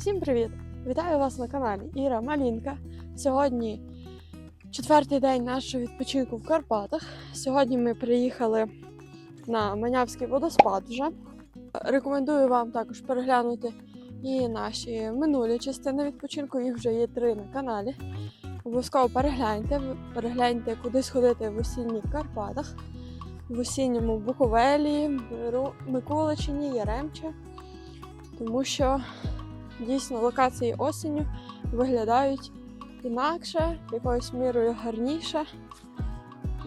Всім привіт! Вітаю вас на каналі Іра Малінка. Сьогодні четвертий день нашого відпочинку в Карпатах. Сьогодні ми приїхали на Манявський водоспад вже. Рекомендую вам також переглянути і наші минулі частини відпочинку. Їх вже є три на каналі. Обов'язково перегляньте, перегляньте, куди сходити в осінніх Карпатах, в осінньому Буковелі, Миколичині, Яремче. Тому що дійсно локації осінню виглядають інакше, якоюсь мірою гарніше.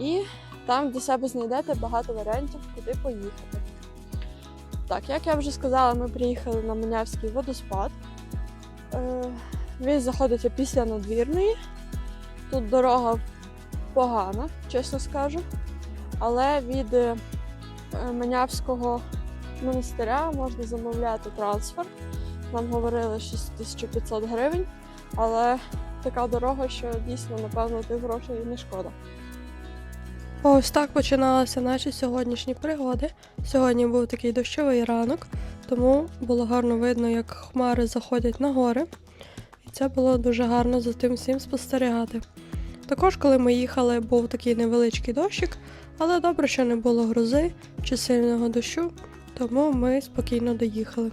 І там для себе знайдете багато варіантів, куди поїхати. Так, як я вже сказала, ми приїхали на Манявський водоспад. Е, він знаходиться після надвірної. Тут дорога погана, чесно скажу. Але від е, Манявського монастиря можна замовляти трансфер. Нам говорили 6500 гривень, але така дорога, що дійсно, напевно, тих грошей не шкода. Ось так починалися наші сьогоднішні пригоди. Сьогодні був такий дощовий ранок, тому було гарно видно, як хмари заходять на гори. І це було дуже гарно за тим всім спостерігати. Також, коли ми їхали, був такий невеличкий дощик, але добре, що не було грози чи сильного дощу, тому ми спокійно доїхали.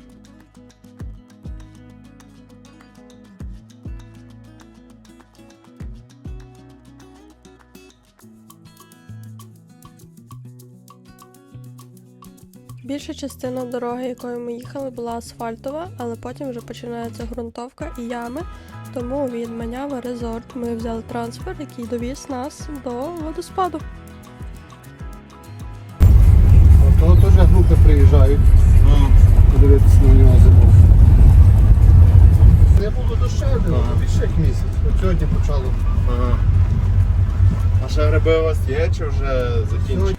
Більша частина дороги, якою ми їхали, була асфальтова, але потім вже починається ґрунтовка і ями. Тому від Манява Резорт ми взяли трансфер, який довіз нас до водоспаду. Того теж групи приїжджають подивитися на нього зиму. Не було дощу, Ага. більше як місяць. От сьогодні почало. Ага. А ще гриби у вас є чи вже закінчили?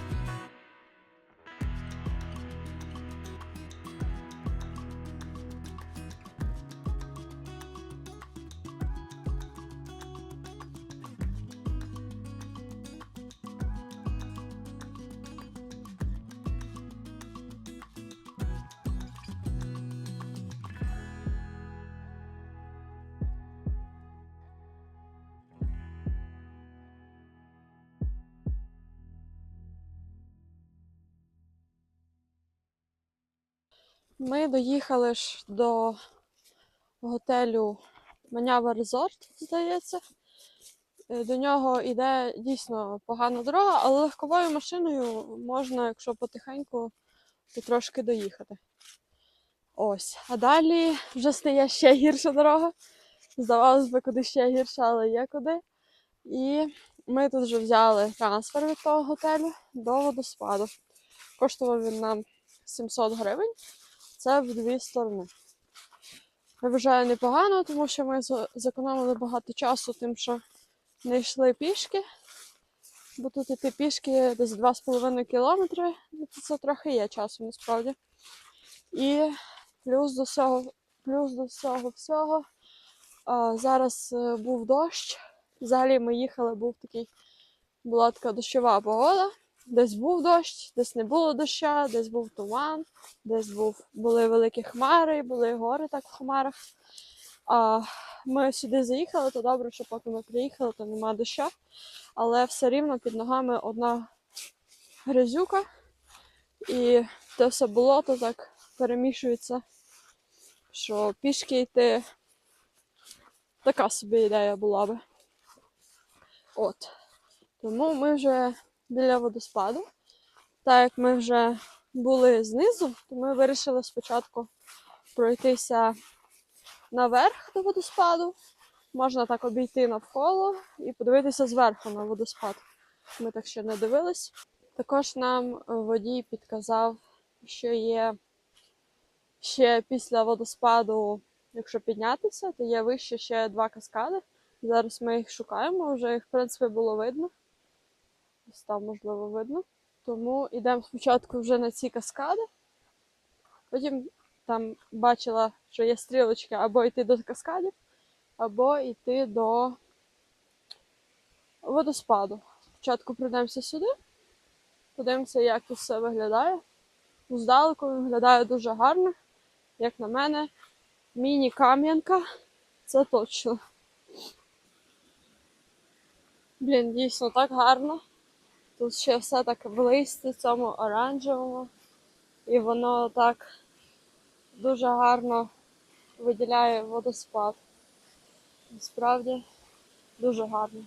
Ми доїхали ж до готелю Манява Резорт, здається. Е, До нього йде дійсно погана дорога, але легковою машиною можна, якщо потихеньку, то трошки доїхати. Ось. А далі вже стає ще гірша дорога. Здавалось би, куди ще гірше, але є куди. І ми тут вже взяли трансфер від того готелю до водоспаду. Коштував він нам 700 гривень. Це в дві сторони. Я вважаю непогано, тому що ми зекономили багато часу тим, що не йшли пішки. Бо тут іти пішки десь 2,5 кілометри, ну, це трохи є часу насправді. І плюс до всього, плюс до всього всього. А, зараз е, був дощ. Взагалі ми їхали, був такий, була така дощова погода. Десь був дощ, десь не було доща, десь був туман, десь був, були великі хмари, були гори так в хмарах. А ми сюди заїхали, то добре, що поки ми приїхали, то нема доща. Але все рівно під ногами одна грязюка. І те все болото так перемішується, що пішки йти така собі ідея була би. От. Тому ми вже біля водоспаду. Так як ми вже були знизу, то ми вирішили спочатку пройтися наверх до водоспаду. Можна так обійти навколо і подивитися зверху на водоспад. Ми так ще не дивились. Також нам водій підказав, що є ще після водоспаду, якщо піднятися, то є вище ще два каскади. Зараз ми їх шукаємо, вже їх в принципі було видно. Ось там, можливо, видно. Тому йдемо спочатку вже на ці каскади. Потім там бачила, що є стрілочки або йти до каскадів, або йти до водоспаду. Спочатку прийдемося сюди, подивимося, як тут все виглядає. Здалеку виглядає дуже гарно, як на мене. міні-кам'янка. Це точно. Блін, дійсно так гарно. Тут ще все так в листі цьому оранжевому. І воно так дуже гарно виділяє водоспад. Насправді дуже гарно.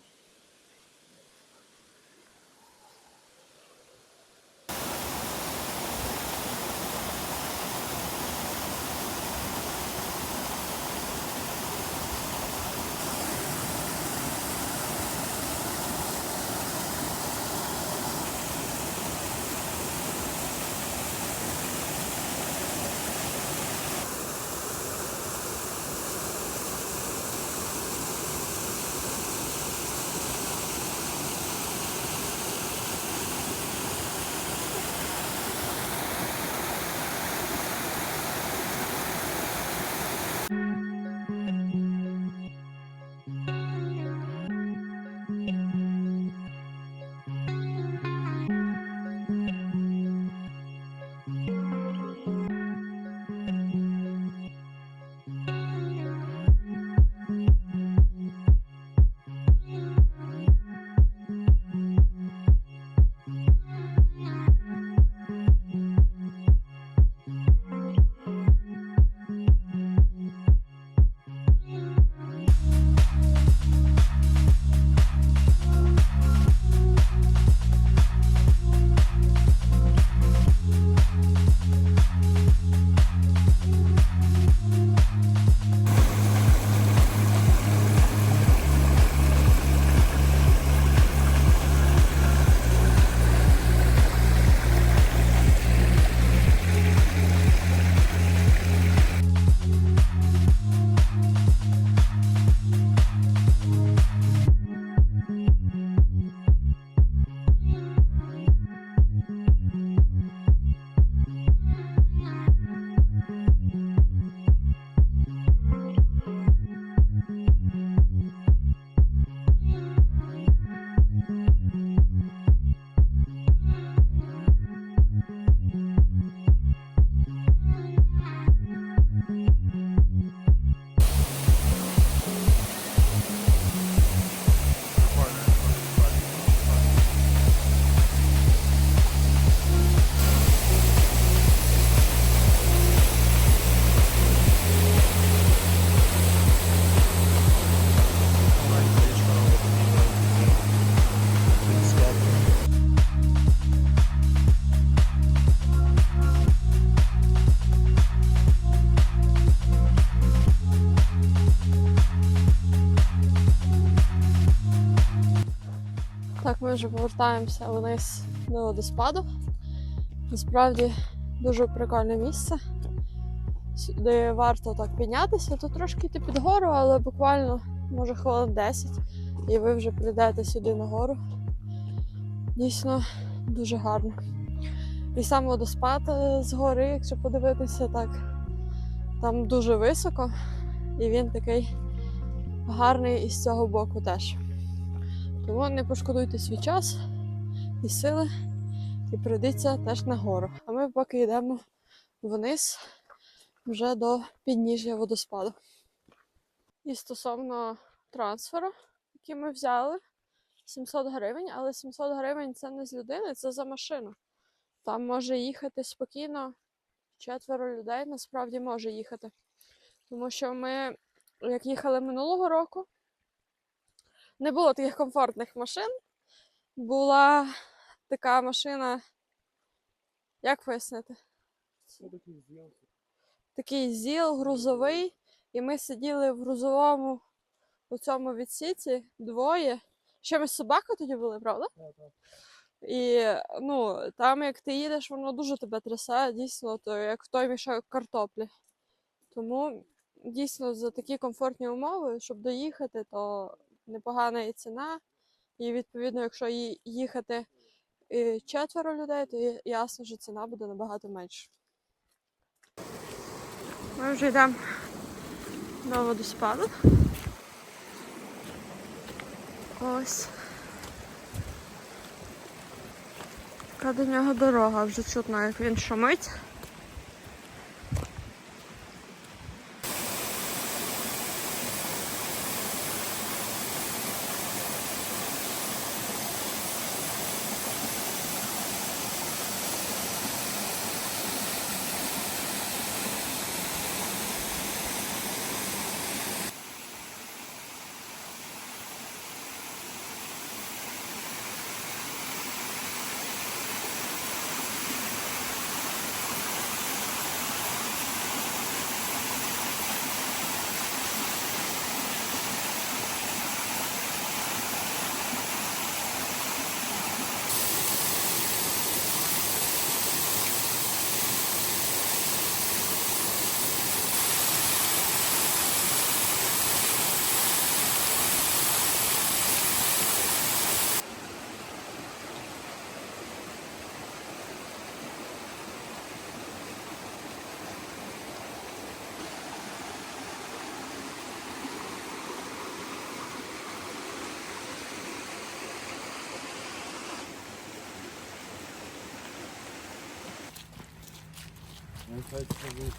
Вже повертаємося вниз до водоспаду. Насправді дуже прикольне місце. Сюди варто так піднятися. Тут трошки йти під гору, але буквально може хвилин 10, і ви вже прийдете сюди на гору. Дійсно дуже гарно. І сам водоспад е, з гори, якщо подивитися, так там дуже високо, і він такий гарний із цього боку теж. Тому не пошкодуйте свій час і сили, і прийдіться теж на гору. А ми поки йдемо вниз вже до підніжжя водоспаду. І стосовно трансферу, який ми взяли, 700 гривень, але 700 гривень це не з людини, це за машину. Там може їхати спокійно, четверо людей насправді може їхати. Тому що ми, як їхали минулого року, не було таких комфортних машин. Була така машина, як пояснити? Такий зіл грузовий, і ми сиділи в грузовому у цьому відсіці двоє. Ще ми з собакою тоді були, правда? І ну, там, як ти їдеш, воно дуже тебе трясе, дійсно, то як в той мішок картоплі. Тому дійсно за такі комфортні умови, щоб доїхати, то непогана і ціна. І відповідно, якщо їхати е, четверо людей, то ясно, що ціна буде набагато менша. Ми вже йдемо до водоспаду. Ось. Така до нього дорога, вже чутно, як він шумить. Нехай собі.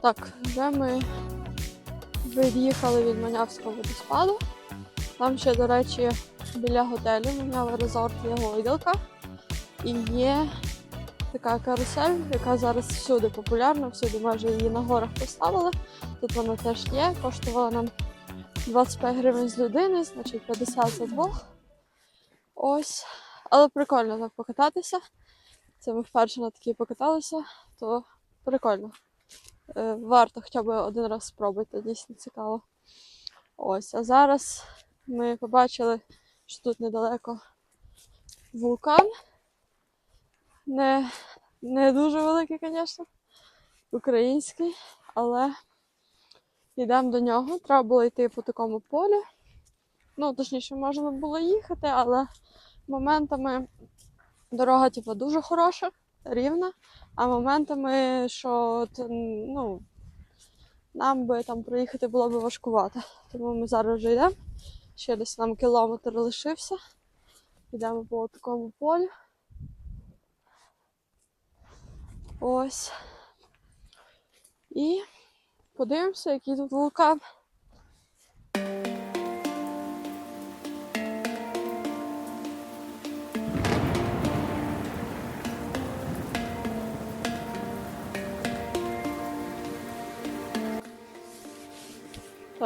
Так, вже ми від'їхали від Манявського водоспаду. Там ще, до речі, біля готелю Манява Резорт є гойдалка. І є така карусель, яка зараз всюди популярна, всюди майже її на горах поставили. Тут вона теж є, коштувала нам 25 гривень з людини, значить 50 за двох. Ось. Але прикольно так покататися. Це ми вперше на такій покаталися, то прикольно. Е, варто хоча б один раз спробувати, дійсно цікаво. Ось, а зараз ми побачили, що тут недалеко вулкан. Не, не дуже великий, звісно, український, але йдемо до нього. Треба було йти по такому полі. Ну, точніше, можна було їхати, але моментами дорога типу, дуже хороша, рівна. А моментами, що от, ну, нам би там проїхати було б важкувато. Тому ми зараз вже йдемо. Ще десь нам кілометр лишився. Йдемо по такому полю. Ось. І подивимося, який тут вулкан.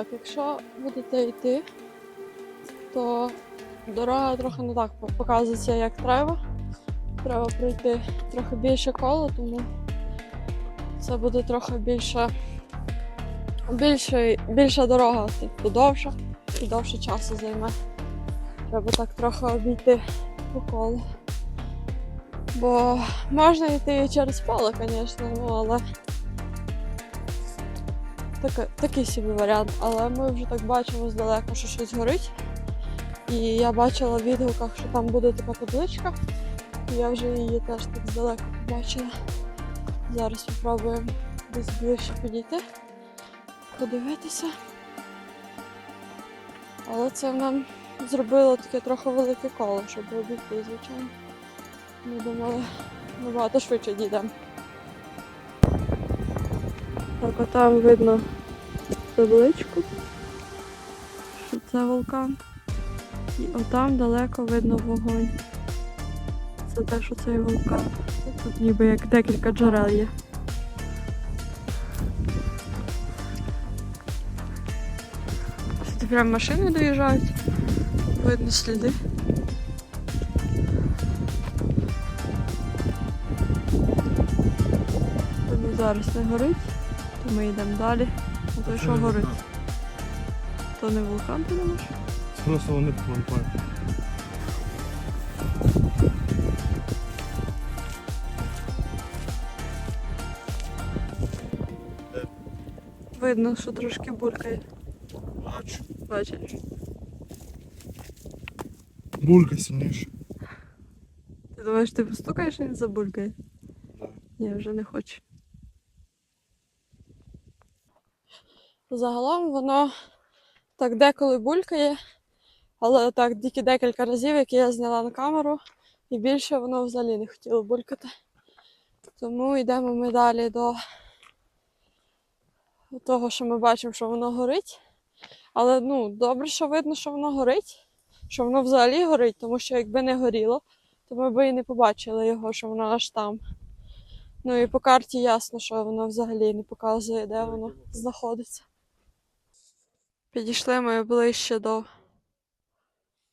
Так, якщо будете йти, то дорога трохи не так показується, як треба. Треба пройти трохи більше коло, тому це буде трохи більше, більше більша дорога, типу довша і довше часу займе. Треба так трохи обійти по колу. Бо можна йти через поле, звісно, ну але Така, такий собі варіант, але ми вже так бачимо здалека, що щось горить. І я бачила в відгуках, що там буде така табличка. І я вже її теж так здалека побачила. Зараз спробуємо десь ближче підійти, подивитися. Але це нам зробило таке трохи велике коло, щоб обійти, звичайно. Ми думали набагато швидше дійдемо. Так, от там видно табличку, що це вулкан. І отам далеко видно вогонь. Це те, що цей вулкан. Тут ніби як декілька джерел є. Тут прям машини доїжджають. Видно сліди. Видно, зараз не горить, то ми йдемо далі. А то що горить? То не вулкан, ти думаєш? Просто вони помпають. Видно, що трошки булькає. Бачу. Бачиш? Булька сильніша. Ти думаєш, ти постукаєш і він забулькає? Ні, вже не хочу. Загалом воно так деколи булькає, але так тільки декілька разів, які я зняла на камеру, і більше воно взагалі не хотіло булькати. Тому йдемо ми далі до того, що ми бачимо, що воно горить. Але ну, добре, що видно, що воно горить, що воно взагалі горить, тому що якби не горіло, то ми б і не побачили його, що воно аж там. Ну і по карті ясно, що воно взагалі не показує, де воно знаходиться. Підійшли ми ближче до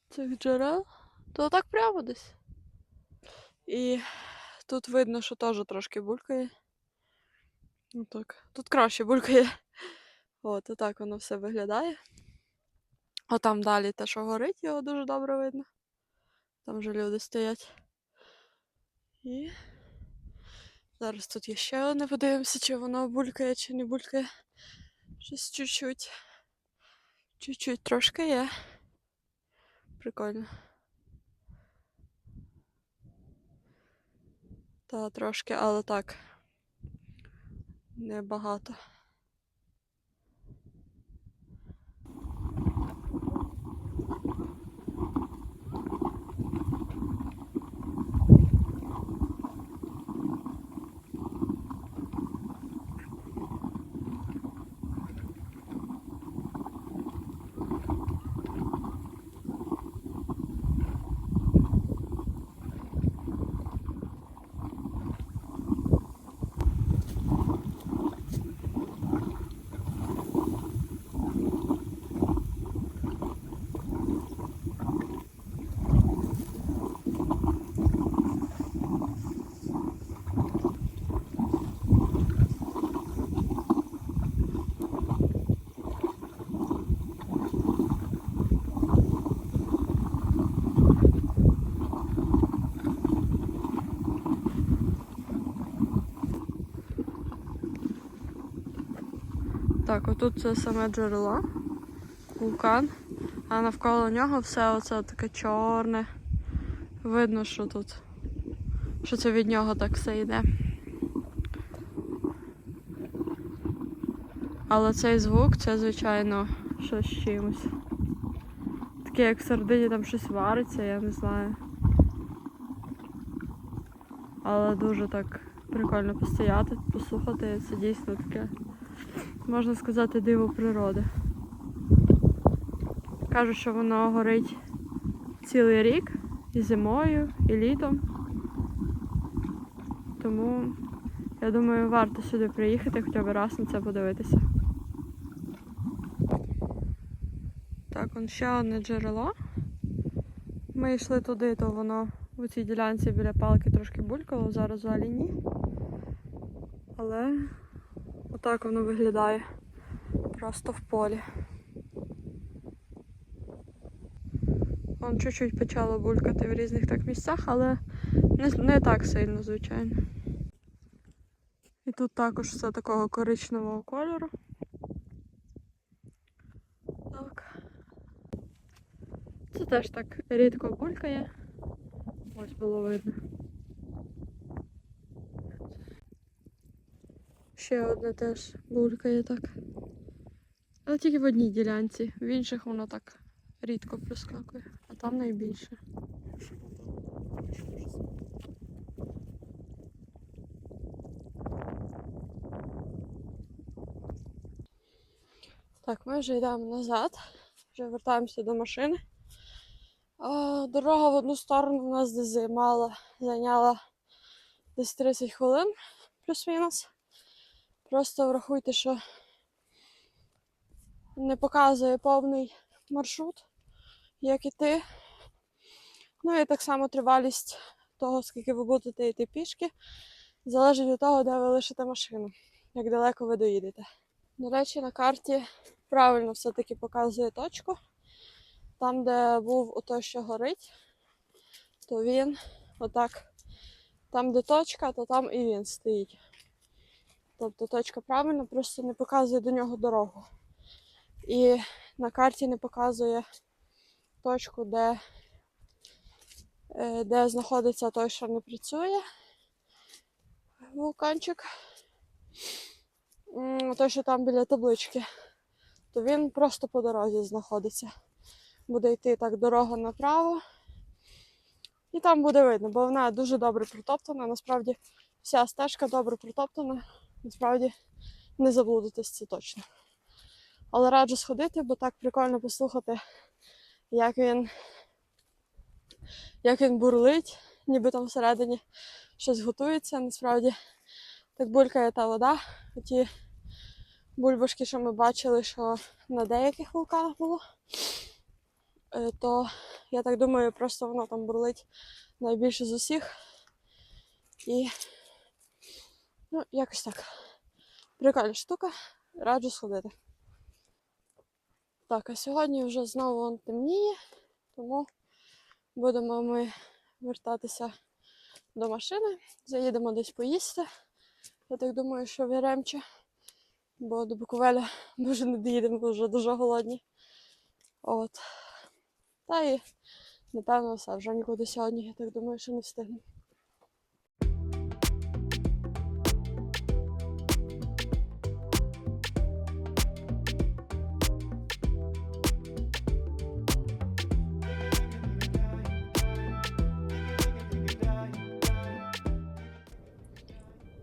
цих джерел, то так прямо десь. І тут видно, що теж трошки булькає. Ну так, тут краще булькає. От, отак воно все виглядає. А там далі те, що горить, його дуже добре видно. Там вже люди стоять. І зараз тут є ще одне, подивимося, чи воно булькає, чи не булькає. Щось чуть-чуть. Чуть-чуть трошки є. Прикольно. Та трошки, але так. Небагато. Так, отут це саме джерело, вулкан, а навколо нього все оце таке чорне. Видно, що тут, що це від нього так все йде. Але цей звук це, звичайно, щось з чимось. Таке, як в середині там щось вариться, я не знаю. Але дуже так прикольно постояти, послухати. Це дійсно таке можна сказати, диво природи. Кажуть, що воно горить цілий рік і зимою, і літом. Тому я думаю, варто сюди приїхати хоча б раз на це подивитися. Так, он ще одне джерело. Ми йшли туди, то воно у цій ділянці біля палки трошки булькало, зараз взагалі ні. Але Отак воно виглядає. Просто в полі. Вон чуть-чуть почало булькати в різних так місцях, але не, не так сильно, звичайно. І тут також все такого коричневого кольору. Так. Це теж так рідко булькає. Ось було видно. Ще одне теж булькає так. Але тільки в одній ділянці, в інших воно так рідко проскакує, а там найбільше. Так, ми вже йдемо назад, вже вертаємося до машини. Дорога в одну сторону у нас десь займала, зайняла десь 30 хвилин плюс-мінус. Просто врахуйте, що не показує повний маршрут, як іти. Ну і так само тривалість того, скільки ви будете йти пішки, залежить від того, де ви лишите машину, як далеко ви доїдете. До речі, на карті правильно все-таки показує точку. Там, де був ото, що горить, то він отак. Там, де точка, то там і він стоїть. Тобто точка правильна, просто не показує до нього дорогу. І на карті не показує точку, де, е, де знаходиться той, що не працює. Вулканчик. Той, що там біля таблички, то він просто по дорозі знаходиться. Буде йти так дорога направо. І там буде видно, бо вона дуже добре протоптана. Насправді вся стежка добре протоптана. Насправді не заблудитись це точно. Але раджу сходити, бо так прикольно послухати, як він, як він бурлить, ніби там всередині щось готується. Насправді так булькає та вода. Оті бульбашки, що ми бачили, що на деяких вулканах було, е, то я так думаю, просто воно там бурлить найбільше з усіх. І ну, якось так. Прикольна штука, раджу сходити. Так, а сьогодні вже знову он темніє, тому будемо ми вертатися до машини, заїдемо десь поїсти. Я так думаю, що в Яремче, бо до Буковеля вже не доїдемо, бо вже дуже голодні. От. Та і напевно все, вже нікуди сьогодні, я так думаю, що не встигнемо.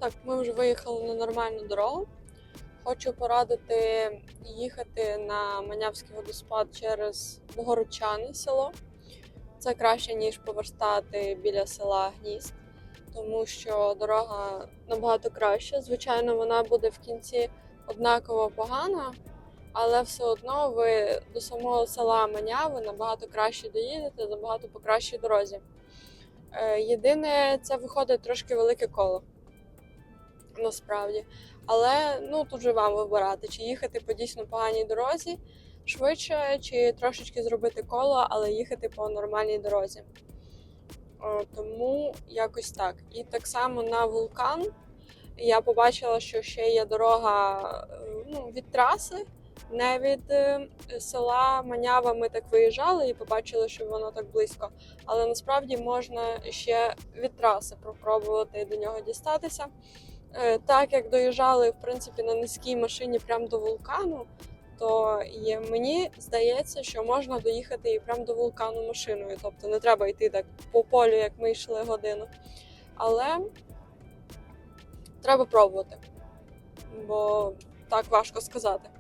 Так, ми вже виїхали на нормальну дорогу. Хочу порадити їхати на Манявський водоспад через Богородчани село. Це краще, ніж поверстати біля села Гнізд, тому що дорога набагато краща. Звичайно, вона буде в кінці однаково погана, але все одно ви до самого села Маняви набагато краще доїдете, набагато по кращій дорозі. Е, Єдине, це виходить трошки велике коло насправді. Але ну тут же вам вибирати, чи їхати по дійсно поганій дорозі швидше, чи трошечки зробити коло, але їхати по нормальній дорозі. Тому якось так. І так само на вулкан я побачила, що ще є дорога е, ну, від траси, не від е, села Манява. Ми так виїжджали і побачили, що воно так близько. Але насправді можна ще від траси попробувати до нього дістатися. Е, Так як доїжджали в принципі на низькій машині прямо до вулкану, то є, мені здається, що можна доїхати і прямо до вулкану машиною. Тобто не треба йти так по полю, як ми йшли годину. Але треба пробувати, бо так важко сказати.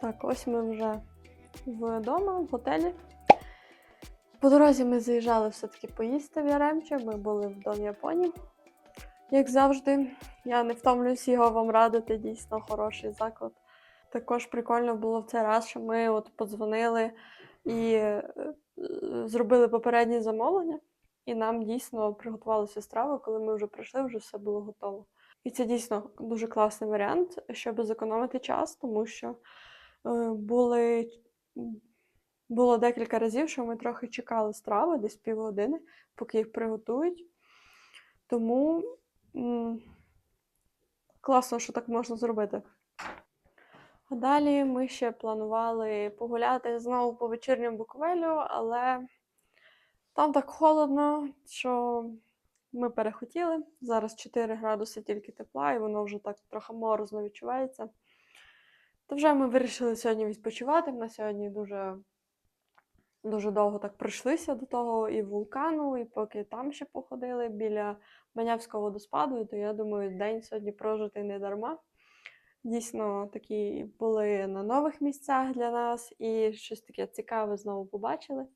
Так, ось ми вже вдома, в готелі. По дорозі ми заїжджали все-таки поїсти в Яремче. Ми були в Дом Японії. Як завжди, я не втомлююсь його вам радити, дійсно хороший заклад. Також прикольно було в цей раз, що ми от подзвонили і е, зробили попереднє замовлення, і нам дійсно приготувалися страви, коли ми вже прийшли, вже все було готово. І це дійсно дуже класний варіант, щоб зекономити час, тому що е, були було декілька разів, що ми трохи чекали страви, десь півгодини, поки їх приготують. Тому м, класно, що так можна зробити. А далі ми ще планували погуляти знову по вечірньому Буковелю, але там так холодно, що ми перехотіли. Зараз 4 градуси тільки тепла, і воно вже так трохи морозно відчувається. То вже ми вирішили сьогодні відпочивати. На сьогодні дуже дуже довго так пройшлися до того і вулкану, і поки там ще походили біля Манявського водоспаду, то я думаю, день сьогодні прожитий не дарма. Дійсно, такі були на нових місцях для нас і щось таке цікаве знову побачили.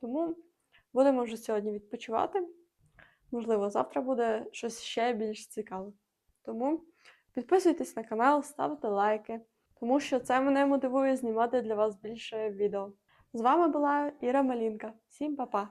Тому будемо вже сьогодні відпочивати. Можливо, завтра буде щось ще більш цікаве. Тому підписуйтесь на канал, ставте лайки, тому що це мене мотивує знімати для вас більше відео. З вами була Іра Малінка. Всім па-па!